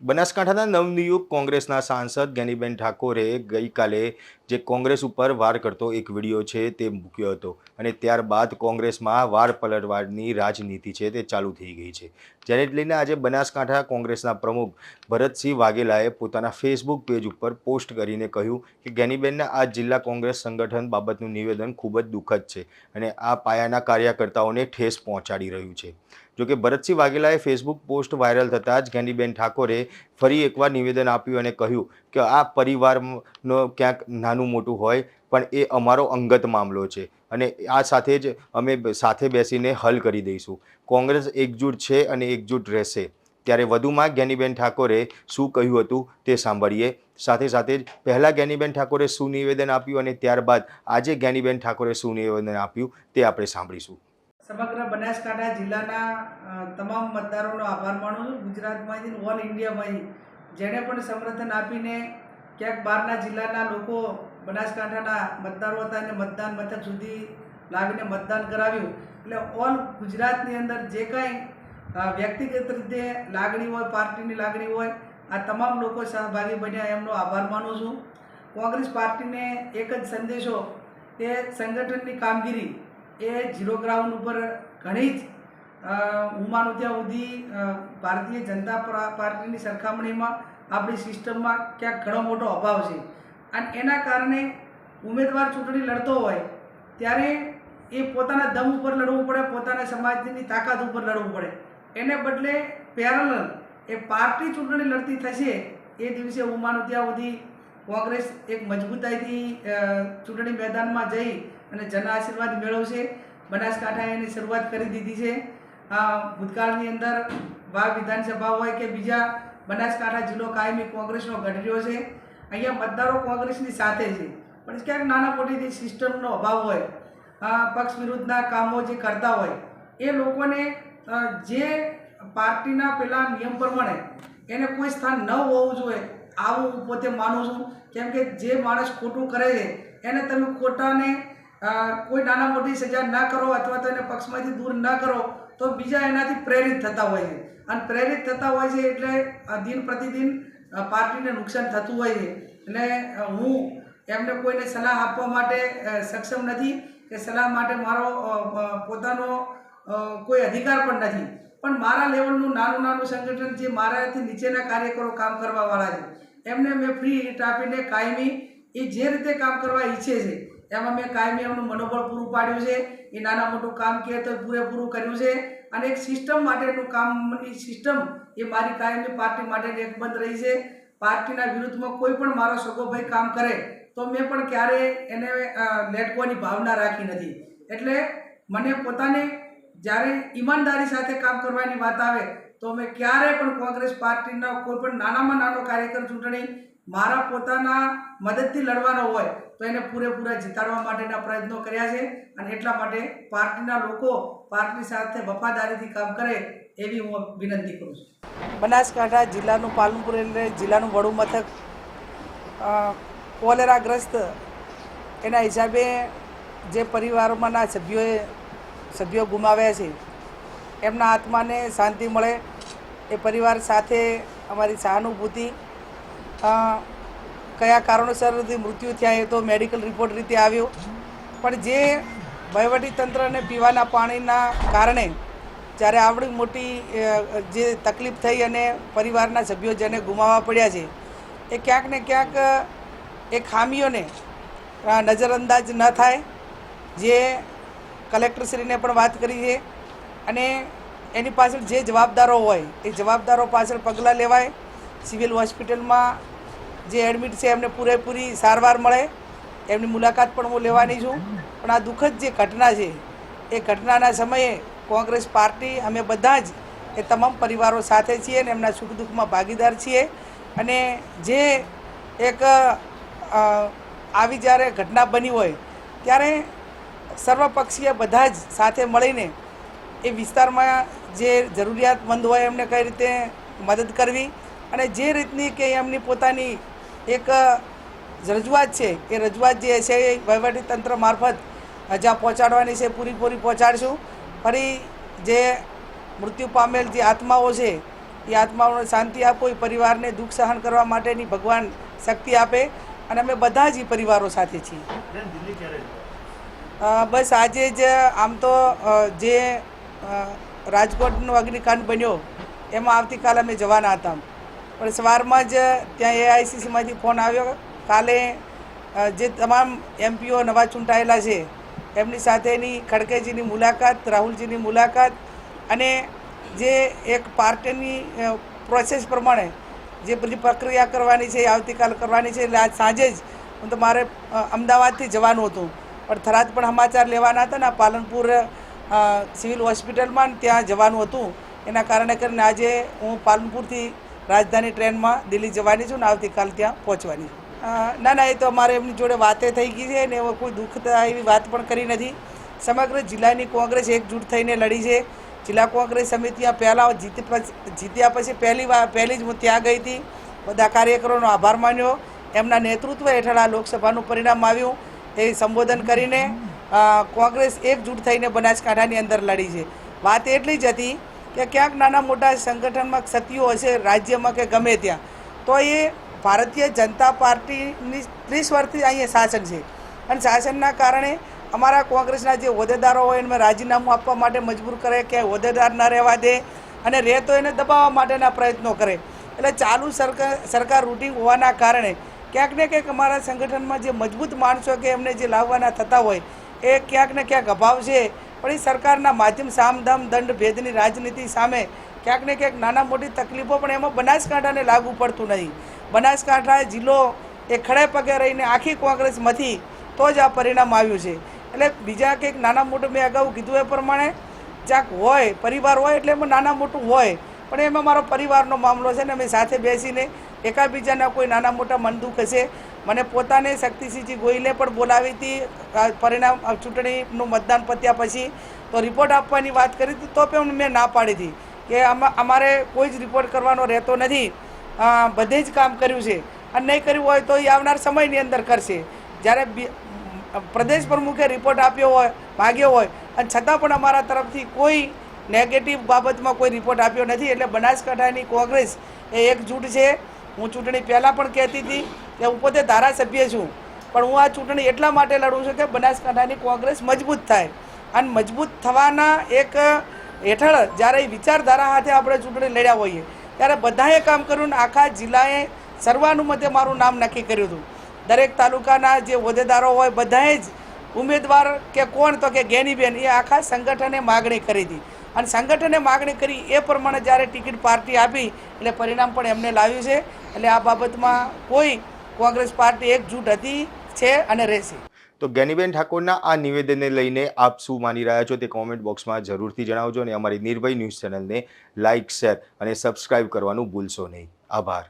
બનાસકાંઠાના નવનિયુક્ત કોંગ્રેસના સાંસદ ગેનીબેન ઠાકોરે ગઈકાલે જે કોંગ્રેસ ઉપર વાર કરતો એક વીડિયો છે તે મૂક્યો હતો અને ત્યારબાદ કોંગ્રેસમાં વાર પલટવારની રાજનીતિ છે તે ચાલુ થઈ ગઈ છે. જેને લઈને આજે બનાસકાંઠા કોંગ્રેસના પ્રમુખ ભરતસિંહ વાઘેલાએ પોતાના ફેસબુક પેજ ઉપર પોસ્ટ કરીને કહ્યું કે ગેનીબેનના આ જિલ્લા કોંગ્રેસ સંગઠન બાબતનું નિવેદન ખૂબ જ દુઃખદ છે અને આ પાયાના કાર્યકર્તાઓને ઠેસ પહોંચાડી રહ્યું છે. જોકે ભરતસિંહ વાઘેલાએ ફેસબુક પોસ્ટ વાયરલ થતાં જ જ્ઞાનીબેન ઠાકોરે ફરી એકવાર નિવેદન આપ્યું અને કહ્યું કે આ પરિવારનો ક્યાંક નાનું મોટું હોય, પણ એ અમારો અંગત મામલો છે અને આ સાથે જ અમે સાથે બેસીને હલ કરી દઈશું. કોંગ્રેસ એકજૂટ છે અને એકજૂટ રહેશે. ત્યારે વધુમાં જ્ઞાનીબેન ઠાકોરે શું કહ્યું હતું તે સાંભળીએ. સાથે સાથે જ પહેલાં જ્ઞાનીબેન ઠાકોરે શું નિવેદન આપ્યું અને ત્યારબાદ આજે જ્ઞાનીબેન ઠાકોરે શું નિવેદન આપ્યું તે આપણે સાંભળીશું. સમગ્ર બનાસકાંઠા જિલ્લાના તમામ મતદારોનો આભાર માનું છું. ગુજરાતમાંથી ઓલ ઇન્ડિયામાંથી જેણે પણ સમર્થન આપીને ક્યાંક બહારના જિલ્લાના લોકો બનાસકાંઠાના મતદારો હતા એને મતદાન મથક સુધી લાવીને મતદાન કરાવ્યું. એટલે ઓલ ગુજરાતની અંદર જે કાંઈ વ્યક્તિગત રીતે લાગણી હોય, પાર્ટીની લાગણી હોય, આ તમામ લોકો સહભાગી બન્યા એમનો આભાર માનું છું. કોંગ્રેસ પાર્ટીને એક જ સંદેશો, કે સંગઠનની કામગીરી એ ઝીરો ગ્રાઉન્ડ ઉપર ઘણી જ હું માનું ત્યાં સુધી ભારતીય જનતા પાર્ટીની સરખામણીમાં આપણી સિસ્ટમમાં ક્યાંક ઘણો મોટો અભાવ છે. અને એના કારણે ઉમેદવાર ચૂંટણી લડતો હોય, ત્યારે એ પોતાના દમ ઉપર લડવું પડે, પોતાના સમાજની તાકાત ઉપર લડવું પડે. એને બદલે પેરેલલ એ પાર્ટી ચૂંટણી લડતી થશે, એ દિવસે હું માનું ત્યાં સુધી કોંગ્રેસ એક મજબૂતાઈથી ચૂંટણી મેદાનમાં જઈ અને જન આશીર્વાદ મેળવશે. બનાસકાંઠાએ એની શરૂઆત કરી દીધી છે. ભૂતકાળની અંદર ભાવ વિધાનસભા હોય કે બીજા, બનાસકાંઠા જિલ્લો કાયમી કોંગ્રેસનો ગઢડ્યો છે. અહીંયા મતદારો કોંગ્રેસની સાથે છે. પણ ક્યાંક નાના મોટી જે સિસ્ટમનો અભાવ હોય પક્ષ વિરુદ્ધના કામો જે કરતા હોય, એ લોકોને જે પાર્ટીના પેલા નિયમ પ્રમાણે એને કોઈ સ્થાન ન હોવું જોઈએ આવું હું પોતે માનું છું. કેમ કે જે માણસ ખોટું કરે છે, એને તમે ખોટાને કોઈ નાના મોટી સજા ના કરો અથવા તો એને પક્ષમાંથી દૂર ના કરો, તો બીજા એનાથી પ્રેરિત થતા હોય છે. અને પ્રેરિત થતા હોય છે એટલે દિન પ્રતિદિન પાર્ટીને નુકસાન થતું હોય છે. અને હું એમને કોઈને સલાહ આપવા માટે સક્ષમ નથી કે સલાહ માટે મારો પોતાનો કોઈ અધિકાર પણ નથી. પણ મારા લેવલનું નાનું નાનું સંગઠન જે મારાથી નીચેના કાર્યકરો કામ કરવાવાળા છે એમને મેં ફ્રી હિટ આપીને કાયમી એ જે રીતે કામ કરવા ઈચ્છે છે એમાં મેં કાયમી એમનું મનોબળ પૂરું પાડ્યું છે એ નાના મોટું કામ કહે તો પૂરેપૂરું કર્યું છે અને એક સિસ્ટમ માટેનું કામની સિસ્ટમ એ મારી કાયમી પાર્ટી માટે એકબંધ રહી છે પાર્ટીના વિરુદ્ધમાં કોઈ પણ મારો સગોભાઈ કામ કરે તો મેં પણ ક્યારેય એને અ, લેટકોની ભાવના રાખી નથી એટલે મને પોતાને જ્યારે ઈમાનદારી સાથે કામ કરવાની વાત આવે, તો મેં ક્યારેય પણ કોંગ્રેસ પાર્ટીના કોઈ પણ નાનામાં નાનો કાર્યકર ચૂંટણી મારા પોતાના મદદથી લડવાનો હોય, તો એને પૂરેપૂરા જીતાડવા માટેના પ્રયત્નો કર્યા છે અને એટલા માટે પાર્ટીના લોકો પાર્ટી સાથે વફાદારીથી કામ કરે એવી હું વિનંતી કરું છું. બનાસકાંઠા જિલ્લાનું પાલનપુર એટલે જિલ્લાનું વડું મથક કોલેરાગ્રસ્ત એના હિસાબે જે પરિવારોમાંના સભ્યોએ સભ્યો ગુમાવ્યા છે. એમના આત્માને શાંતિ મળે. એ પરિવાર સાથે અમારી સહાનુભૂતિ કયા કારણોસરથી મૃત્યુ થયા એ તો મેડિકલ રિપોર્ટ રીતે આવ્યો. પણ જે વહીવટી તંત્રને પીવાના પાણીના કારણે જ્યારે આવડી મોટી જે તકલીફ થઈ અને પરિવારના સભ્યો જેને ગુમાવવા પડ્યા છે, એ ક્યાંક ને ક્યાંક એ ખામીઓને નજરઅંદાજ ન થાય. જે કલેક્ટરશ્રીને પણ વાત કરી છે. અને એની પાછળ જે જવાબદારો હોય, એ જવાબદારો પાછળ પગલાં લેવાય. સિવિલ હોસ્પિટલમાં જે એડમિટ છે, એમને પૂરેપૂરી સારવાર મળે. એમની મુલાકાત પણ હું લેવાની છું. પણ આ દુઃખદ જે ઘટના છે, એ ઘટનાના સમયે કોંગ્રેસ પાર્ટી, અમે બધા જ એ તમામ પરિવારો સાથે છીએ અને એમના સુખ દુઃખમાં ભાગીદાર છીએ. અને જે એક આવી જ્યારે ઘટના બની હોય, ત્યારે સર્વપક્ષીય બધા જ સાથે મળીને એ વિસ્તારમાં જે જરૂરિયાતમંદ હોય એમને કઈ રીતે મદદ કરવી અને જે રીતની કે એમની પોતાની એક રજૂઆત છે, એ રજૂઆત જે છે એ વહીવટી તંત્ર મારફત જ્યાં પહોંચાડવાની છે, પૂરીપૂરી પૂરી પહોંચાડશું. ફરી જે મૃત્યુ પામેલ જે આત્માઓ છે, એ આત્માઓને શાંતિ આપો, એ પરિવારને દુઃખ સહન કરવા માટેની ભગવાન શક્તિ આપે અને અમે બધા જ એ પરિવારો સાથે છીએ. બસ આજે જ આમ તો જે રાજકોટનો અગ્નિકાંડ બન્યો, એમાં આવતીકાલે અમે જવાના હતા. પણ સવારમાં જ ત્યાં એઆઈસીસીમાંથી ફોન આવ્યો. કાલે જે તમામ એમપીઓ નવા ચૂંટાયેલા છે, એમની સાથેની ખડકેજીની મુલાકાત, રાહુલજીની મુલાકાત અને જે એક પાર્ટીની પ્રોસેસ પ્રમાણે જે બધી પ્રક્રિયા કરવાની છે, એ આવતીકાલ કરવાની છે. એટલે આજ સાંજે જ હું તો મારે અમદાવાદથી જવાનું હતું. પણ થરાદ પણ સમાચાર લેવાના હતા ને પાલનપુર સિવિલ હોસ્પિટલમાં ત્યાં જવાનું હતું. એના કારણે કરીને આજે હું પાલનપુરથી રાજધાની ટ્રેનમાં દિલ્હી જવાની છું ને આવતીકાલ ત્યાં પહોંચવાની છું. ના ના, એ તો અમારે એમની જોડે વાતે થઈ ગઈ છે ને એવો કોઈ દુઃખ એવી વાત પણ કરી નથી. સમગ્ર જિલ્લાની કોંગ્રેસ એકજૂટ થઈને લડી છે. જિલ્લા કોંગ્રેસ સમિતિમાં પહેલાં જીતી જીત્યા પછી પહેલી વાર પહેલી જ હું ત્યાં ગઈ હતી. બધા કાર્યકરોનો આભાર માન્યો. એમના નેતૃત્વ હેઠળ આ લોકસભાનું પરિણામ આવ્યું. એ સંબોધન કરીને કોંગ્રેસ એકજૂટ થઈને બનાસકાંઠાની અંદર લડી છે. વાત એટલી જ હતી કે ક્યાંક નાના મોટા સંગઠનમાં ક્ષતિઓ હશે રાજ્યમાં કે ગમે ત્યાં, તો એ ભારતીય જનતા પાર્ટીની ત્રીસ વર્ષથી અહીંયા શાસન છે. અને શાસનના કારણે અમારા કોંગ્રેસના જે હોદ્દેદારો હોય એમને રાજીનામું આપવા માટે મજબૂર કરે કે હોદ્દેદાર ન રહેવા દે અને રહે તો એને દબાવવા માટેના પ્રયત્નો કરે. એટલે ચાલુ સરકાર સરકાર રૂટિંગ હોવાના કારણે ક્યાંક ને ક્યાંક અમારા સંગઠનમાં જે મજબૂત માણસો કે એમને જે લાવવાના થતા હોય, એ ક્યાંક ને ક્યાંક અભાવ છે. પણ એ સરકારના માધ્યમ સામધામ, દંડ, ભેદની રાજનીતિ સામે ક્યાંક ને ક્યાંક નાના મોટી તકલીફો પણ એમાં બનાસકાંઠાને લાગુ પડતું નહીં. બનાસકાંઠા જિલ્લો એ ખડે પગે રહીને આખી કોંગ્રેસમાંથી તો જ આ પરિણામ આવ્યું છે. એટલે બીજા કંઈક નાના મોટું મેં અગાઉ કીધું એ પ્રમાણે જ્યાંક હોય, પરિવાર હોય એટલે એમાં નાના મોટું હોય, પણ એમાં મારો પરિવારનો મામલો છે ને અમે સાથે બેસીને એકાબીજાના કોઈ નાના મોટા મન દુઃખ હશે મને પોતાને શક્તિસિંહજી ગોહિલે પણ બોલાવી હતી પરિણામ ચૂંટણીનું મતદાન પત્યા પછી. તો રિપોર્ટ આપવાની વાત કરી હતી, તો પણ મેં ના પાડી હતી કે અમારે કોઈ જ રિપોર્ટ કરવાનો રહેતો નથી. બધે જ કામ કર્યું છે. અને નહીં કર્યું હોય તો એ આવનાર સમયની અંદર કરશે. જ્યારે પ્રદેશ પ્રમુખે રિપોર્ટ આપ્યો હોય, માગ્યો હોય, અને છતાં પણ અમારા તરફથી કોઈ નેગેટિવ બાબતમાં કોઈ રિપોર્ટ આપ્યો નથી. એટલે બનાસકાંઠાની કોંગ્રેસ એ એકજૂટ છે. હું ચૂંટણી પહેલાં પણ કહેતી હતી કે હું પોતે ધારાસભ્ય છું. પણ હું આ ચૂંટણી એટલા માટે લડું છું કે બનાસકાંઠાની કોંગ્રેસ મજબૂત થાય. અને મજબૂત થવાના એક હેઠળ જ્યારે વિચારધારા સાથે આપણે ચૂંટણી લડ્યા હોઈએ, ત્યારે બધાએ કામ કર્યું ને આખા જિલ્લાએ સર્વાનુમતે મારું નામ નક્કી કર્યું હતું. દરેક તાલુકાના જે હોદ્દેદારો હોય બધાએ જ ઉમેદવાર કે કોણ તો કે ગેનીબેન, એ આખા સંગઠને માગણી કરી હતી. અને સંગઠને માગણી કરી એ પ્રમાણે જ્યારે ટિકિટ પાર્ટી આપી, એટલે પરિણામ પણ એમને લાવ્યું છે. એટલે આ બાબતમાં કોઈ કોંગ્રેસ પાર્ટી એકજૂટ હતી, છે અને રહેશે. તો જ્ઞાનીબેન ઠાકોરના આ નિવેદનને લઈને આપ શું માની રહ્યા છો તે કોમેન્ટ બોક્સમાં જરૂરથી જણાવજો અને અમારી નિર્ભય ન્યૂઝ ચેનલને લાઇક શેર અને સબસ્ક્રાઇબ કરવાનું ભૂલશો નહીં. આભાર.